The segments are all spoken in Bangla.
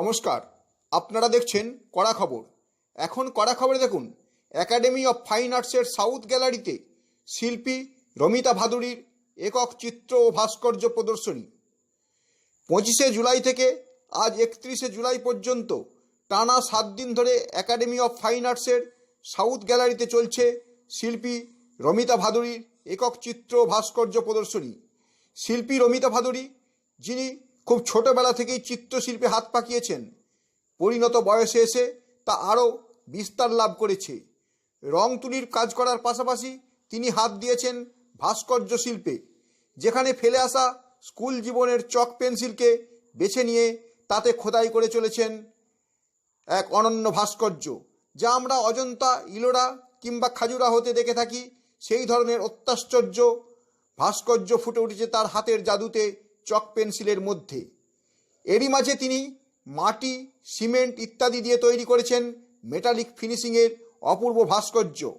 নমস্কার, আপনারা দেখছেন কড়া খবর। এখন কড়া খবরে দেখুন একাডেমি অফ ফাইন আর্টসের সাউথ গ্যালারিতে শিল্পী রমিতা ভাদুরীর একক চিত্র ও ভাস্কর্য প্রদর্শনী। পঁচিশে জুলাই থেকে আজ একত্রিশে জুলাই পর্যন্ত টানা সাত দিন ধরে একাডেমি অফ ফাইন আর্টসের সাউথ গ্যালারিতে চলছে শিল্পী রমিতা ভাদুরীর একক চিত্র ও ভাস্কর্য প্রদর্শনী। শিল্পী রমিতা ভাদুরী, যিনি খুব ছোটবেলা থেকেই চিত্রশিল্পে হাত পাকিয়েছেন। পরিণত বয়সে এসে তা আরও বিস্তার লাভ করেছে। রং তুলির কাজ করার পাশাপাশি তিনি হাত দিয়েছেন ভাস্কর্য শিল্পে, যেখানে ফেলে আসা স্কুল জীবনের চক পেন্সিলকে বেছে নিয়ে তাতে খোদাই করে চলেছেন এক অনন্য ভাস্কর্য, যা আমরা অজন্তা, ইলোরা কিংবা খাজুরা হতে দেখে থাকি। সেই ধরনের অত্যাশ্চর্য ভাস্কর্য ফুটে উঠেছে তার হাতের জাদুতে চক পেন্সিলের মধ্যে। এরই মাঝে তিনি মাটি, সিমেন্ট ইত্যাদি দিয়ে তৈরি করেছেন মেটালিক ফিনিশিংয়ের অপূর্ব ভাস্কর্য।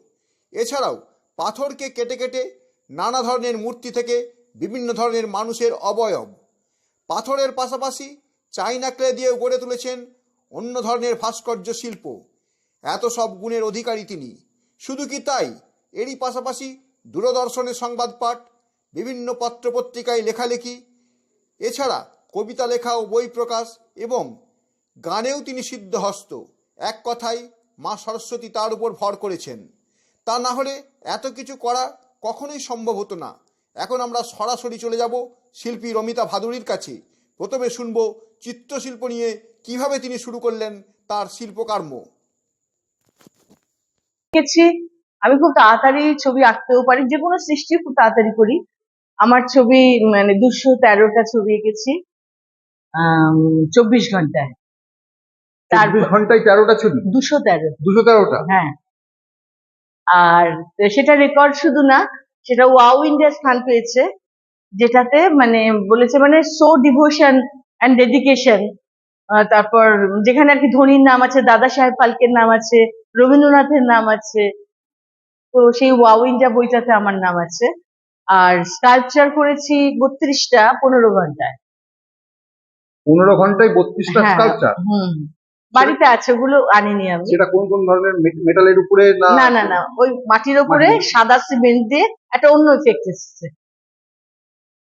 এছাড়াও পাথরকে কেটে কেটে নানা ধরনের মূর্তি থেকে বিভিন্ন ধরনের মানুষের অবয়ব। পাথরের পাশাপাশি চাইনা ক্লে দিয়ে গড়ে তুলেছেন অন্য ধরনের ভাস্কর্য শিল্প। এত সব গুণের অধিকারী তিনি। শুধু কি তাই? এরই পাশাপাশি দূরদর্শনের সংবাদ পাঠ বিভিন্ন পত্রপত্রিকায় লেখালেখি এছাড়া কবিতা লেখা ও বই প্রকাশ এবং গানেও তিনি সিদ্ধহস্ত। এক কথায়, মা সরস্বতী তার উপর ভর করেছেন। তা না হলে এত কিছু করা কখনোই সম্ভব হতো না। এখন আমরা সরাসরি চলে যাব শিল্পী রমিতা ভাদুরীর কাছে। প্রথমে শুনব চিত্রশিল্প নিয়ে কীভাবে তিনি শুরু করলেন তার শিল্পকর্ম। আমি খুব তাড়াতাড়ি ছবি আঁকতেও পারি যে কোনো সৃষ্টি খুব তাড়াতাড়ি করি। আমার ছবি মানে দুশো তেরোটা ছবি এঁকেছি চব্বিশ ঘন্টায়। তারপর ঘন্টায় তেরোটা ছবি? দুশো তেরো। দুশো তেরোটা? হ্যাঁ। আর সেটা রেকর্ড শুধু না সেটা ওয়াও ইন্ডিয়া স্থান পেয়েছে যেটাতে মানে বলেছে মানে সো ডিভোশন অ্যান্ড ডেডিকেশন তারপর যেখানে আর কি ধোনির নাম আছে দাদা সাহেব ফালকের নাম আছে রবীন্দ্রনাথের নাম আছে তো সেই ওয়াও ইন্ডিয়া বইটাতে আমার নাম আছে। আর স্কাল্পচার করেছি বত্রিশটা পনেরো ঘন্টায়। পনেরো ঘন্টায় বত্রিশটা হ্যাঁ, স্কাল্পচার হুম। বাড়িতে আছে ওগুলো আনিনি আমি। সেটা কোন কোন ধরনের? মেটালের উপরে না না না না ওই মাটির উপরে সাদা সিমেন্ট দিয়ে একটা অন্য এফেক্ট এসেছে।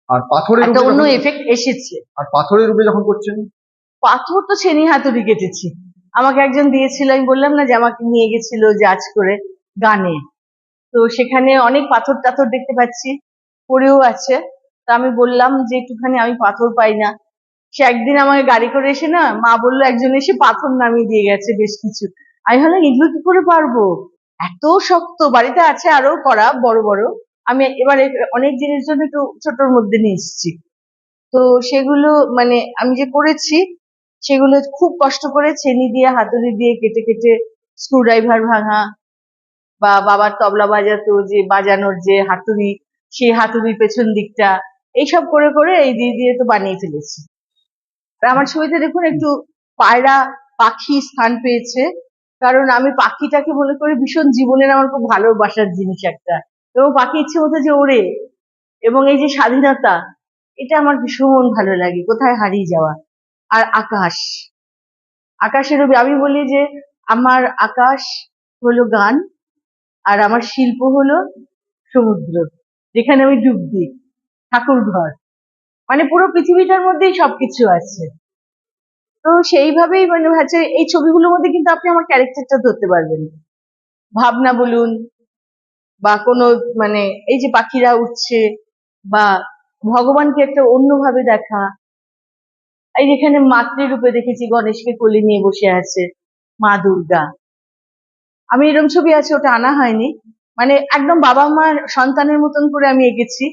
আর পাথরের একটা অন্য এফেক্ট এসেছে। আর পাথরের উপরে যখন করছেন? পাথর তো ছেনি হাতুড়ি কেটেছি। আমাকে একজন দিয়েছিল আমি বললাম না যে আমাকে নিয়ে গেছিল জাজ করে গানে। তো সেখানে অনেক পাথর টাথর দেখতে পাচ্ছি। পড়েও আছে। তা আমি বললাম যে একটুখানি আমি পাথর পাই না। সে একদিন আমাকে গাড়ি করে এসে না মা বলল, একজন এসে পাথর নামিয়ে দিয়ে গেছে বেশ কিছু। আমি ভাবলাম, এগুলো কি করে পারব? এত শক্ত, বাড়িতে আছে আরও করা বড় বড়। আমি এবারে অনেক জিনিস জন্য একটু ছোটর মধ্যে নিয়ে এসেছি। তো সেগুলো মানে আমি যে করেছি, সেগুলো খুব কষ্ট করে ছেনি দিয়ে, হাতুড়ি দিয়ে কেটে কেটে স্ক্রু ড্রাইভার ভাঙা বা বাবার তবলা বাজাতো, যে বাজানোর যে হাতুড়ি সেই হাতুড়ির পেছন দিকটা, এইসব করে করে এই দিয়ে দিয়ে তো বানিয়ে ফেলেছি। আমার ছবিতে দেখুন একটু পায়রা পাখি স্থান পেয়েছে, কারণ আমি পাখিটাকে মনে করি ভীষণ জীবনের আমার খুব ভালোবাসার জিনিস একটা। এবং পাখি ইচ্ছে মতো যে ওড়ে, এবং এই যে স্বাধীনতা, এটা আমার ভীষণ ভালো লাগে, কোথায় হারিয়ে যাওয়া। আর আকাশ আকাশের আমি বলি যে আমার আকাশ হলো গান, আর আমার শিল্প হলো সমুদ্র। যেখানে আমি ডুব দিই ঠাকুর ঘর। মানে পুরো পৃথিবীটার মধ্যেই সবকিছু আছে। তো সেইভাবেই মানে হচ্ছে এই ছবিগুলোর মধ্যে কিন্তু আপনি আমার ক্যারেক্টারটা ধরতে পারবেন। ভাবনা বলুন বা কোনো মানে এই যে পাখিরা উঠছে বা ভগবানকে একটা অন্যভাবে দেখা। এই যেখানে মাতৃরূপে দেখেছি গণেশকে কোলে নিয়ে বসে আছে মা দুর্গা। আমি এরকম ছবি আছে, ওটা আনা হয়নি। মানে একদম বাবা মার সন্তানের মতন করে আমি এঁকেছি।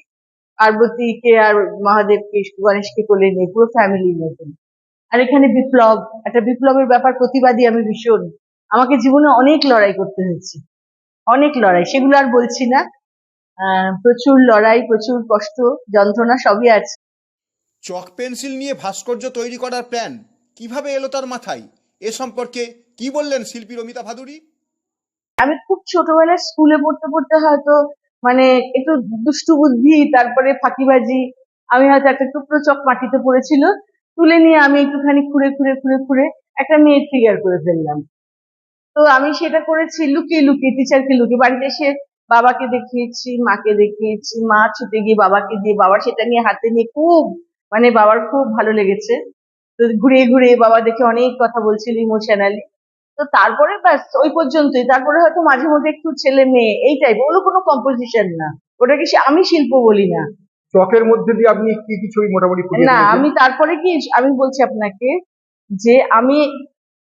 পার্বতীকে আর মহাদেবকে, গণেশকে কোলে নিয়ে পুরো ফ্যামিলির মতন আর এখানে বিপ্লব, একটা বিপ্লবের ব্যাপার, প্রতিবাদী আমি ভীষণ। আমাকে জীবনে অনেক লড়াই করতে হয়েছে। অনেক লড়াই, সেগুলো আর বলছি না। প্রচুর লড়াই, প্রচুর কষ্ট, যন্ত্রণা, সবই আছে। চক পেন্সিল নিয়ে ভাস্কর্য তৈরি করার প্ল্যান কীভাবে এলো তার মাথায়? এ সম্পর্কে কি বললেন শিল্পী রমিতা ভাদুরী? আমি খুব ছোটবেলায় স্কুলে পড়তে পড়তে হয়তো মানে একটু দুষ্টু বুদ্ধি, তারপরে ফাঁকিবাজি, আমি হয়তো একটা টুকরো চক মাটিতে পড়েছিল, তুলে নিয়ে আমি একটুখানি খুঁড়ে খুঁড়ে খুঁড়ে খুঁড়ে একটা মেয়ের ফিগার করে ফেললাম। তো আমি সেটা করেছি, লুকিয়ে লুকিয়ে টিচারকে লুকিয়ে, বাড়িতে এসে বাবাকে দেখিয়েছি, মাকে দেখিয়েছি, মা ছুটে গিয়ে বাবাকে দিয়ে বাবা সেটা নিয়ে হাতে নিয়ে খুব মানে বাবার খুব ভালো লেগেছে। তো ঘুরিয়ে ঘুরে বাবা দেখে অনেক কথা বলছিল ইমোশনালি তো তারপরে ব্যাস ওই পর্যন্তই। তারপরে হয়তো মাঝে মধ্যে একটু ছেলে মেয়ে এই টাইপ ওগুলো কোনো কম্পোজিশন না। ওটাকে আমি শিল্প বলি না। চকের মধ্যে দিয়ে আপনি কি কি ছবি মোটামুটি না আমি তারপরে কি আমি বলছি আপনাকে যে আমি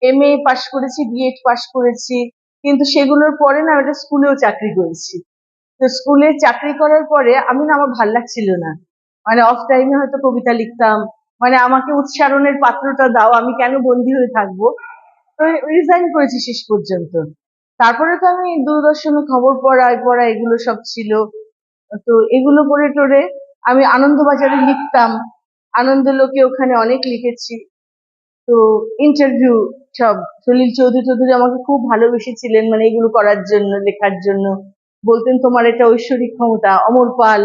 এম এ পাশ করেছি বিএড পাশ করেছি কিন্তু সেগুলোর পরে না একটা স্কুলেও চাকরি করেছি। তো স্কুলে চাকরি করার পরে আমি না আমার ভালো লাগছিল না। মানে অফ টাইমে হয়তো কবিতা লিখতাম মানে আমাকে উচ্চারণের পাত্রটা দাও আমি কেন বন্দি হয়ে থাকব? রিজাইন করেছি শেষ পর্যন্ত। তারপরে তো আমি দূরদর্শনে খবর পড়া পড়া এগুলো সব ছিল। তো এগুলো করে টোরে আমি আনন্দবাজারে লিখতাম। আনন্দ লোকে ওখানে অনেক লিখেছি। তো ইন্টারভিউ সব। সলিল চৌধুরী চৌধুরী আমাকে খুব ভালোবেসেছিলেন মানে এগুলো করার জন্য, লেখার জন্য। বলতেন, তোমার এটা ঐশ্বরিক ক্ষমতা, অমর পাল।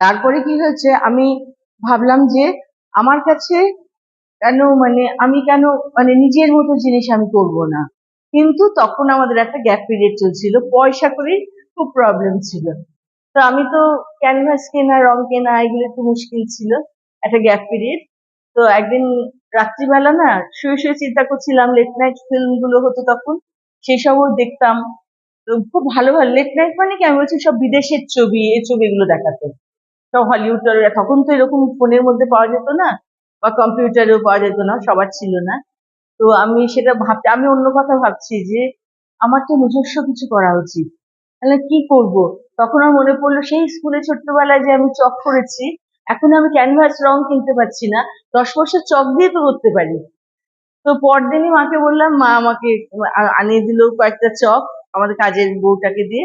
তারপরে কি হয়েছে? আমি ভাবলাম যে আমার কাছে কেন মানে আমি কেন মানে নিজের মতো জিনিস আমি করব না। কিন্তু তখন আমাদের একটা গ্যাপ পিরিয়ড চলছিল, পয়সা করেই খুব প্রবলেম ছিল। তো আমি তো ক্যানভাস কেনা, রং কেনা, এগুলো একটু মুশকিল ছিল, একটা গ্যাপ পিরিয়ড তো একদিন রাত্রিবেলা না শুয়ে শুয়ে চিন্তা করছিলাম লেট নাইট ফিল্মগুলো হতো তখন, সেই সবও দেখতাম। তো খুব ভালো ভালো লেট নাইট মানে কি আমি বলছি সব বিদেশের ছবি, এই ছবি এগুলো দেখাতো। সব হলিউড তখন তো এরকম ফোনের মধ্যে পাওয়া যেত না। বা কম্পিউটারেও পাওয়া যেত না, সবার ছিল না। তো আমি সেটা ভাবছি আমি অন্য কথা ভাবছি যে আমার তো নিজস্ব কিছু করা উচিত। তাহলে কি করব? তখন আমার মনে পড়ল, সেই স্কুলে ছোট্টবেলায় যে আমি চক করেছি, এখন আমি ক্যানভাস রং কিনতে পারছি না, দশ বছর চক দিয়ে তো করতে পারি। তো পরদিনই মাকে বললাম, মা আমাকে আনিয়ে দিল কয়েকটা চক আমাদের কাজের বউটাকে দিয়ে।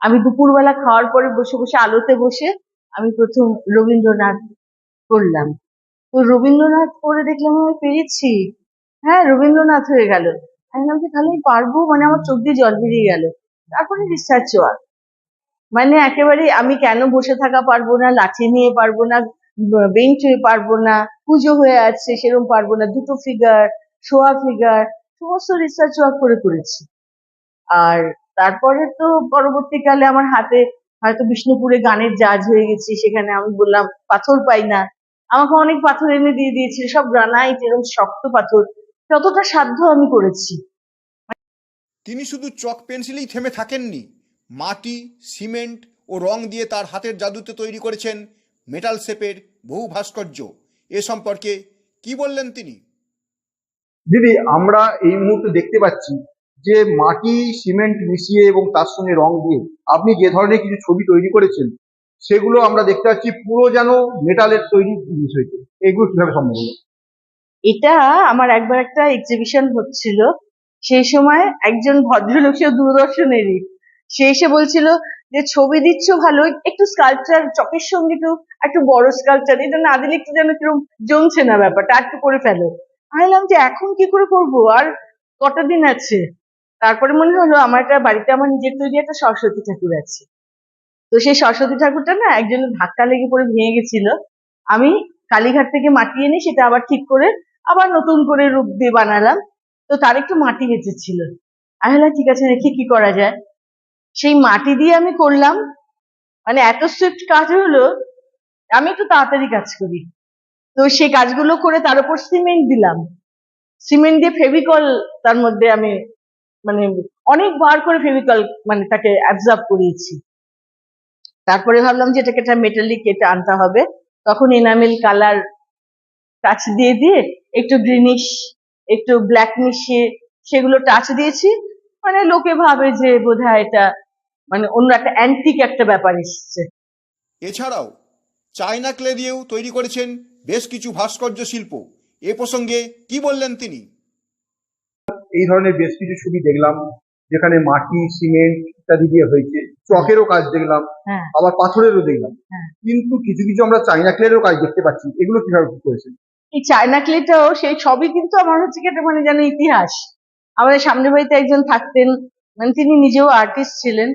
আমি দুপুরবেলা খাওয়ার পরে বসে বসে আলোতে বসে আমি প্রথম রবীন্দ্রনাথ করলাম তো রবীন্দ্রনাথ করে দেখলাম আমি পেরেছি। হ্যাঁ রবীন্দ্রনাথ হয়ে গেল। আমি তাহলে আমি পারব? মানে আমার চোখ দিয়ে জল বেরিয়ে গেল। তারপরে রিসার্চ ওয়ার্ক মানে একেবারে আমি কেন বসে থাকা পারব না, লাঠি নিয়ে পারব না, বেঞ্চ হয়ে পারব না, পুজো হয়ে আছে সেরকম পারব না, দুটো ফিগার শোয়া ফিগার সমস্ত রিসার্চ ওয়ার্ক করে করেছি। আর তারপরে তো পরবর্তীকালে আমার হাতে হয়তো বিষ্ণুপুরে গানের জাজ হয়ে গেছি, সেখানে আমি বললাম, পাথর পাই না। আমাকে অনেক পাথর এনে দিয়ে দিয়েছিল সব গ্রানাইট এরকম শক্ত পাথর। যতটা সাধ্য আমি করেছি। তিনি শুধু চক পেন্সিলেই থেমে থাকেননি। মাটি সিমেন্ট ও রং দিয়ে তার হাতের জাদুতে তৈরি করেছেন মেটাল শেপের বহু ভাস্কর্য। এ সম্পর্কে কি বললেন তিনি? দিদি আমরা এই মুহূর্তে দেখতে পাচ্ছি যে মাটি সিমেন্ট মিশিয়ে এবং তার সঙ্গে রং দিয়ে আপনি যে ধরনের কিছু ছবি তৈরি করেছেন সেগুলো আমরা দেখতে পাচ্ছি পুরো যেন মেটালের তৈরি জিনিস হয়েছে। এগুলো কীভাবে সম্ভব হলো? এটা আমার একবার একটা এক্সিবিশন হচ্ছিল। সেই সময় একজন ভদ্রলোক সে দূরদর্শনেরই। সে এসে বলছিল যে, ছবি দিচ্ছ ভালো একটু স্কাল্পচার চকের সঙ্গে একটু একটু বড় স্কাল্পচার এটা না দিলে একটু যেন কীরকম জমছে না ব্যাপারটা একটু করে ফেলো। আমি বললাম যে, এখন কি করে করব? আর কটা দিন আছে? তারপরে মনে হলো, আমার একটা বাড়িতে আমার নিজের তৈরি একটা সরস্বতী ঠাকুর আছে। তো সেই সরস্বতী ঠাকুরটা না একজনের ধাক্কা লেগে পড়ে ভেঙে গেছিল। আমি কালীঘাট থেকে মাটি এনে সেটা আবার ঠিক করে আবার নতুন করে রূপ দিয়ে বানালাম। তো তার একটু মাটি বেঁচেছিল। আমি ঠিক আছে দেখি কি করা যায়? সেই মাটি দিয়ে আমি করলাম। মানে এত সুইফট কাজ হলো, আমি একটু তাড়াতাড়ি কাজ করি। তো সেই কাজগুলো করে তার উপর সিমেন্ট দিলাম। সিমেন্ট দিয়ে ফেভিকল তার মধ্যে আমি মানে অনেকবার করে ফেভিকল মানে তাকে অ্যাবজর্ব করিয়েছি। তারপরে ভাবলাম যে এটাকে একটা মেটালিক কেটে আনতে হবে। তখন এনামেল কালার টাচ দিয়ে দিয়ে একটু গ্রিনিশ একটু ব্ল্যাক মিশিয়ে সেগুলো টাচ দিয়েছি। মানে লোকে ভাবে যে বোধহয় এটা মানে অন্য একটা অ্যান্টিক একটা ব্যাপার এসছে। এছাড়াও চায়না ক্লে দিয়েও তৈরি করেছেন বেশ কিছু ভাস্কর্য শিল্প। এ প্রসঙ্গে কি বললেন তিনি? এই ধরনের বেশ কিছু ছবি দেখলাম যেখানে মাটি সিমেন্ট ইত্যাদি দিয়ে হয়েছে। চকেরও কাজ দেখলাম হ্যাঁ। আবার পাথরেরও দেখলাম। হ্যাঁ। কিন্তু কিছু কিছু আমরা চাইনা ক্লেরও কাজ দেখতে পাচ্ছি। এগুলো কীভাবে কি করেছেন? এই চায়না ক্লেটাও সেই সবই কিন্তু আমার হচ্ছে কি মানে যেন ইতিহাস। আমাদের সামনে বাড়িতে একজন থাকতেন মানে তিনি নিজেও আর্টিস্ট ছিলেন।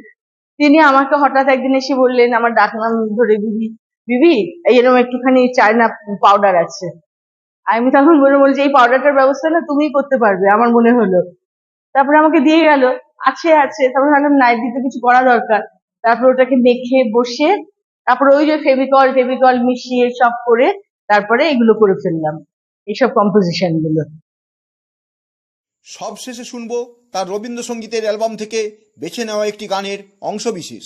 তিনি আমাকে হঠাৎ একদিন এসে বললেন আমার ডাক নাম ধরে বিবি। বিবি এই এরকম একটুখানি চায়না পাউডার আছে। আমি তখন মনে বলছি এই পাউডারটার ব্যবস্থা না তুমিই করতে পারবে আমার মনে হলো। তারপরে আমাকে দিয়ে গেল। আছে আছে। তারপর ভাবলাম নাই দিতে কিছু করা দরকার। তারপর ওটাকে মেখে বসে, তারপর ওই যে ফেভিকল ফেভিকল মিশিয়ে সব করে, তারপরে এগুলো করে ফেললাম, এইসব কম্পোজিশনগুলো। সবশেষে শুনব তার রবীন্দ্রসঙ্গীতের অ্যালবাম থেকে বেছে নেওয়া একটি গানের অংশবিশেষ।